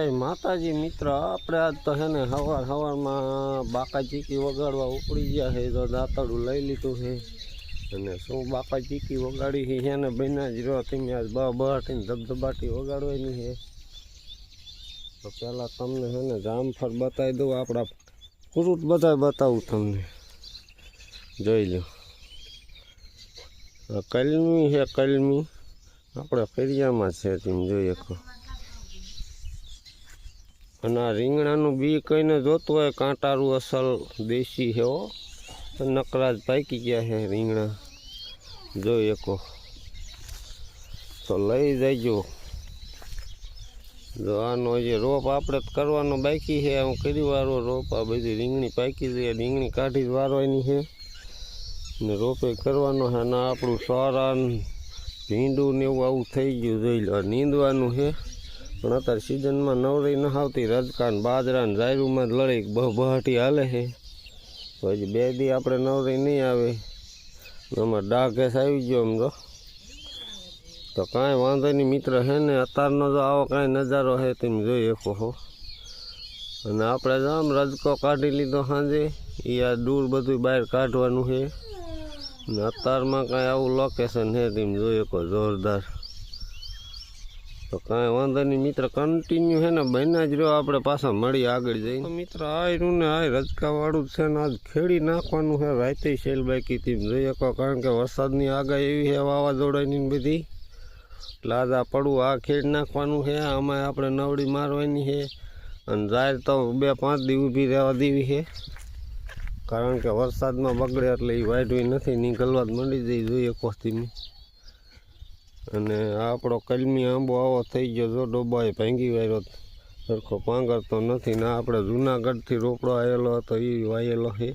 જય. માતાજી મિત્ર, આપણે આજ તો હે ને સવાર સવારમાં બાકા ચીકી વગાડવા ઉપડી ગયા છે તો દાંતડું લઈ લીધું છે અને શું બાકા ચીકી વગાડી છે એને બન્યા જ રહ્યો તમે આજ બ બહાટીને ધબધબાટી વગાડવાની છે તો પહેલાં તમને છે ને જામફળ બતાવી દઉં, આપણા ફ્રૂટ બધા બતાવું તમને. જોઈ લો કલમી છે કલમી. આપણે ફેરિયામાં છે, તમે જોઈ શકો. અને આ રીંગણાનું બી કહીને જોતું હોય, કાંટારું અસલ દેશી છે હો. નકરા જ પાકી ગયા છે રીંગણા. જોઈ એકો તો લઈ જજો. જો આનો જે રોપ આપણે જ કરવાનો બાકી છે, હું કરી વારો રોપ, આ બધી રીંગણી પાકી છે, રીંગણી કાઢી જ વારવાની છે. ને રોપે કરવાનો છે, અને આપણું સોરા ભીંડું ને એવું આવું થઈ ગયું, જોઈ લો નીંદવાનું છે. પણ અત્યારે સિઝનમાં નવરી ન આવતી. રજકાન ને બાજરા ને જ લડી બહાટી હાલે છે. પછી બે દી આપણે નવરી નહીં આવે. આમાં ડાઘેસ આવી ગયો એમ તો. તો કાંઈ વાંધો નહીં, મિત્ર છે ને, અત્યારનો જો આવો કાંઈ નજારો છે, તમે જોઈ શકો હો. અને આપણે આમ રજકો કાઢી લીધો સાંજે એ આ દૂર બધું બહાર કાઢવાનું છે. ને અત્યારમાં કાંઈ આવું લોકેશન છે તમે જોઈ શકો, જોરદાર. તો કાંઈ વાંધો નહીં. મિત્ર કન્ટિન્યુ છે ને, બન્યા જ રહ્યો. આપણે પાછા મળી આગળ જઈ મિત્ર આયરું ને, આ રજકાવાળું છે ને, આજ ખેડી નાખવાનું છે. રાતે શેલ કીધી તેમ જોઈ શકો, કારણ કે વરસાદની આગાહી એવી છે, વાવાઝોડાની બધી. એટલે આ પડવું, આ ખેડ નાખવાનું છે. આમાં આપણે નવડી મારવાની છે. અને જાહેર તો બે પાંચ દી ઊભી રહેવા દેવી છે. કારણ કે વરસાદમાં બગડે એટલે એ વાઇટવી નથી, નીકળવા જ મળી જઈ જોઈએ કોસ્તીની અને આપણો કલમી આંબો આવો થઈ ગયો જો ડોબાએ ભાંગી વાયરો. સરખો પાંગરતો નથી ને આપણે જૂનાગઢથી રોપડો આવેલો હતો એ વાયેલો છે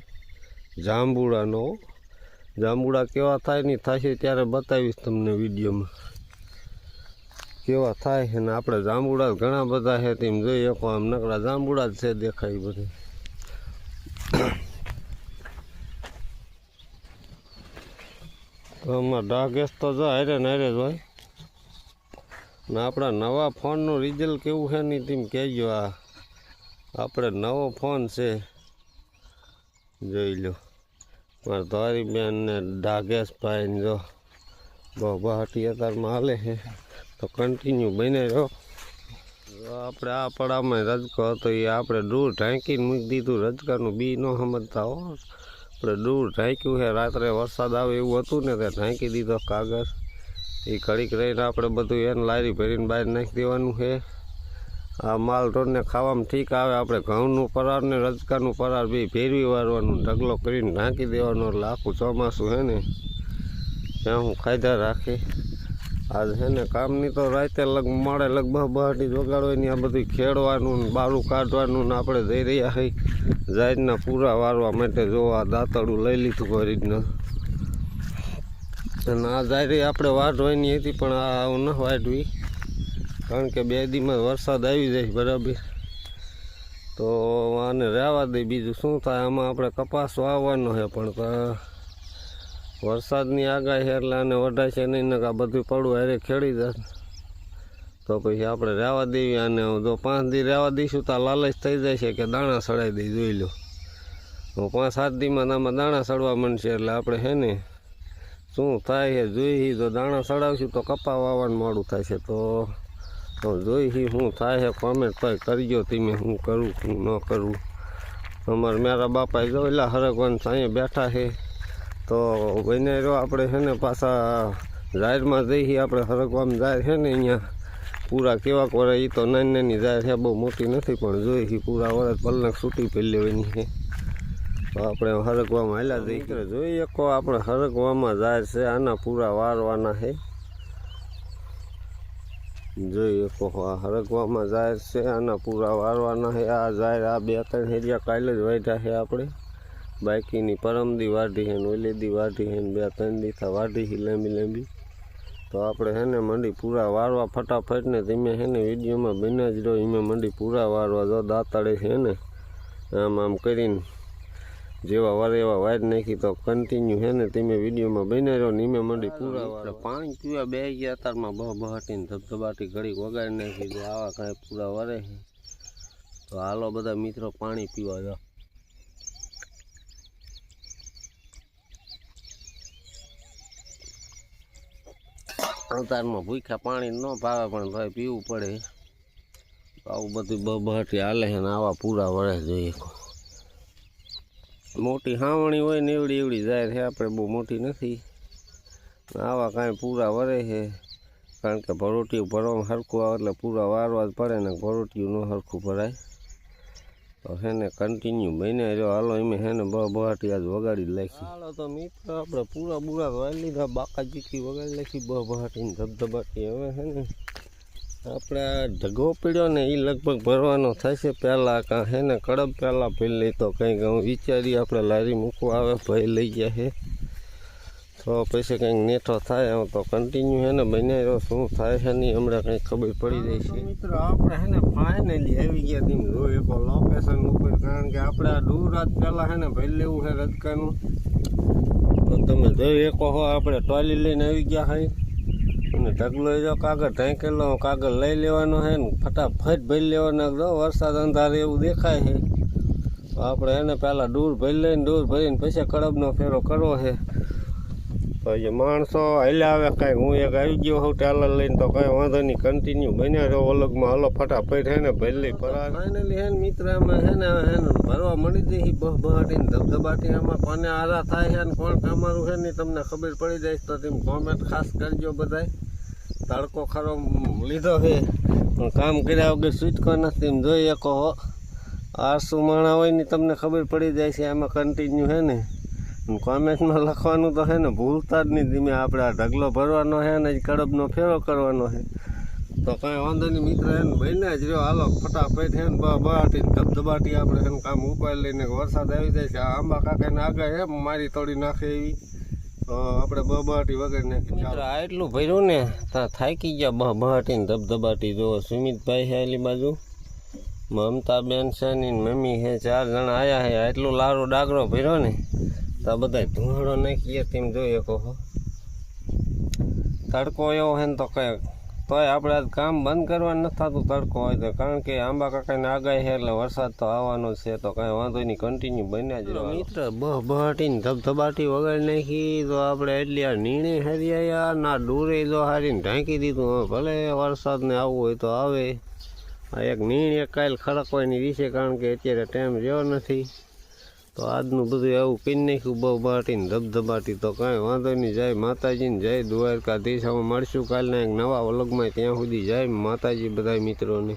જાંબુડાનો જાંબુડા કેવા થાય નહીં થશે ત્યારે બતાવીશ તમને વિડીયોમાં. કેવા થાય છે ને આપણે જાંબુડા ઘણા બધા છે તેમ જોઈએ. શકો આમ નકરા જાંબુડા જ છે દેખાય બધે. તો આમાં ડાઘેસ તો જાય ને હારે જ હોય. ને આપણા નવા ફોનનું રિઝલ્ટ કેવું છે નહીં તેમ કહેજો આ. આપણે નવો ફોન છે. જોઈ લો. મારા ધોરી બેનને ને ડાઘેશ ભાઈ ને જો બહાટી અત્યારમાં હાલે છે. તો કન્ટિન્યુ બને રહ્યો આપણે આ પડામાં રજકો હતો એ આપણે દૂર ઢાંકીને મૂકી દીધું. રજકાનું બી ન સમજતા હો. આપણે દૂર ઢાંક્યું છે. રાત્રે વરસાદ આવે એવું હતું ને તે ઢાંકી દીધો કાગળ. એ ઘડીક રહીને આપણે બધું એને લારી ભરીને બહાર નાખી દેવાનું છે. આ માલ ઢોરને ખાવામાં ઠીક આવે, આપણે ઘઉંનું પરાર ને રજકાનું પરાર બી ભેરવી વારવાનું, ઢગલો કરીને નાખી દેવાનો, એટલે આખું ચોમાસું છે ને, ત્યાં હું ખાધા રાખી. આજ છે ને કામની તો રાતે લગ, મળે લગભગ બહાટી ને આ બધું ખેડવાનું ને બારું કાઢવાનું ને આપણે જઈ રહ્યા છીએ. જાહેરના પૂરા વારવા માટે જો આ દાંતડું લઈ લીધું કરીને અને આ જાહેરી આપણે વાઢવાની હતી, પણ આ ન વાઢવી કારણ કે બે દીમાં વરસાદ આવી જાય બરાબર. તો આને રહેવા દે બીજું શું થાય? આમાં આપણે કપાસ વાવવાનો છે, પણ વરસાદની આગાહી એટલે આને વઢાય છે નહીં આ બધું પડવું અરે ખેડી જશે તો પછી આપણે રહેવા દેવી અને જો પાંચ દી રહેવા દઈશું તો લાલચ થઈ જાય છે કે દાણા સડાઈ દઈ જોઈ લો. પાંચ સાત દીમાં આમાં દાણા સડવા માંડશે એટલે આપણે છે ને શું થાય જોઈ તો દાણા સડાવશું તો કપા વાવવાનું મોડું છે તો તો જોઈ શું થાય છે? કોમેન્ટ તો કરજો. તમે હું કરું હું ન કરું. અમારા મારા બાપાએ જો એટલા હરગવાન અહીંયા બેઠા છે. તો બને રહ્યો આપણે છે ને પાછા જાહેરમાં જઈએ આપણે હરગવામાં જાહેર છે ને અહીંયા. પૂરા કેવાક વરે એ તો નાની નાની જાહેર છે, બહુ મોટી નથી, પણ જોઈ પૂરા વરસ પલક છૂટી લેવાની છે. આપણે હરગવામાં હાલ્યા દીકરે જોઈએ એક આપણે હરકવામાં જાય છે, આના પૂરા વારવાના છે જોઈએ આ હરકવામાં જાય છે, આના પૂરા વારવાના છે આ જાય આ બે ત્રણ હેરિયા કાલે જ વાઢ્યા છે આપણે. બાકીની પરમદી વાઢી છે ને ઓલીદી વાઢી છે ને બે ત્રણ દીથા વાઢી છે લાંબી લાંબી. તો આપણે હેને મંડી પૂરા વારવા ફટાફટ ને ધીમે હે ને વિડીયોમાં બન્યા જ રહ્યો એમાં મંડી પૂરા વારવા જો દાતાળે છે ને. આમ આમ કરીને જેવા વારે એવા વાયર નાખી તો કન્ટિન્યુ છે ને તમે વિડીયોમાં બન્યા રહ્યો નીમે મંડી પૂરા પાણી પીવા બે ગયા તારમાં બહ બહાટીને ધબધબાટી ઘડીક વગાડી નાખી તો આવા કાંઈ પૂરા વરે તો હાલો બધા મિત્રો પાણી પીવા જાઓ. અવતારમાં ભૂખ્યા પાણી ન ભાવે પણ ભાઈ પીવું પડે. આવું બધું બહાટી હાલે છે ને આવા પૂરા વળે જોઈએ. મોટી હાવણી હોય ને એવડી એવડી જાય છે. આપણે બહુ મોટી નથી. આવા કાંઈ પૂરા વરે છે. કારણ કે ભરોટિયું ભરવામાં સરખું આવે એટલે પૂરા વારવા જ પડે ને ભરોટિયું ન સરખું ભરાય. તો ને કન્ટિન્યુ મહિને જો હાલો, એમ હેને બ બહાટી આજ વગાડી નાખી. હાલો તો મિત્ર, આપણે પૂરા બુરા વાળી લીધા બાકા ચીકી વગાડી નાખી, બ બહાટીને ધબધબાટી. હવે હે ને આપણે આ ઢગો પીડ્યો ને એ લગભગ ભરવાનો થશે. પહેલાં કાં હે ને કડબ પહેલાં ભરી લઈ તો કંઈક હું વિચારી આપણે લારી મૂકવા આવે ભાઈ લઈ ગયા છે તો પછી કંઈક નેઠો થાય હું તો કન્ટિન્યુ હે ને બને રહ્યો શું થાય છે નહીં હમણાં કંઈક ખબર પડી જાય છે. મિત્રો આપણે હે ને ફાઇનલી આવી ગયા તેમ જોઈએ તો લોકેશન ઉપર કારણ કે આપણે આ દૂર રાત પહેલાં હે ને ભરી લેવું છે રજકાનું. તો તમે જોઈ શકો હો આપણે ટોલી લઈને આવી ગયા હોય અને ઢગલો જો કાગળ ઢાંકેલો, કાગળ લઈ લેવાનો છે ને, ફટાફટ ભરી લેવાનો. જો વરસાદ અંધારે એવું દેખાય છે. આપણે એને પહેલાં દૂર ભરી લઈને દૂર ભરીને પછી કડબનો ફેરો કરવો છે. જે માણસો હાલ્યા આવે કાંઈ. હું એક આવી ગયો હોઉં ટેલર લઈને, તો કાંઈ વાંધો નહીં કન્ટિન્યુ બન્યા રહ્યો અલગમાં. હલો, ફટાફટ હે ને ભરી લઈ ફરા ફાઇનલી હે ને મિત્ર એમાં હે ને હે ને, ભરવા મળી જઈ બહ બહાટીને ધબધબાટી એમાં કોને આરા થાય છે ને, કોણ કામારું છે ને તમને ખબર પડી જાય. તો તમે કોમેન્ટ ખાસ કરજો બધાય. તડકો ખરો લીધો છે. પણ કામ કર્યા વગર છૂટકો નથી. એમ જોઈ શકો હો આરસુ માણા હોય ને તમને ખબર પડી જાય છે, આમાં કન્ટિન્યુ છે ને. કોમેન્ટમાં લખવાનું તો છે ને, ભૂલતા જ નહીં. ધીમે આપણે આ ઢગલો ભરવાનો છે ને કડબનો ફેરો કરવાનો છે. તો કાંઈ વાંધો નહીં, મિત્ર એને બન્યા જ રહ્યો. હાલો, ફટાફટ હે ને બહાટી ધબધબાટી આપણે છે કામ ઉપાય લઈને વરસાદ આવી જાય છે. આંબા કાકાને આગળ એમ મારી તોડી નાખે એવી. આપણે બહાટી વગર ને મિત્ર આ એટલું ભર્યું ને ત્યાં થાકી ગયા બહ બહાટી ને ધબધબાટી. જો સુમિતભાઈ છે એલી બાજુ મમતાબેન છે ને મમ્મી છે ચાર જણા આવ્યા છે. એટલું લારો ડાગરો ભર્યો ને તો બધા ધુમાડો નાખીએ તેમ જોઈએ કહો. તડકો એવો છે ને તો કંઈ તોય આપણે આજ કામ બંધ કરવા નથી થતું તડકો હોય તો. કારણ કે આંબા કાકાને આગાહી છે એટલે વરસાદ તો આવવાનો જ છે તો કાંઈ વાંધો નહીં કન્ટિન્યુ બન્યા જ રહ્યો મિત્ર બહ બહટીને ધબધબાટી વગાડી નાખી તો આપણે એટલી આ નીણે હારી આવ્યા ના ડૂરે જો હારીને ઢાંકી દીધું હવે ભલે વરસાદને આવવું હોય તો આવે. આ એક નીણ એક કાલ ખડકવાની વિશે કારણ કે અત્યારે ટાઈમ રહ્યો નથી. તો આજનું બધું એવું કરી નાખ્યું બહુ બાટીને ધબધબાટી તો કાંઈ વાંધો નહીં, જાય માતાજીને, જય દ્વારકાધીશ હવે મળશું કાલના એક નવા વલગમાં, ત્યાં સુધી જાય માતાજી બધા મિત્રોને.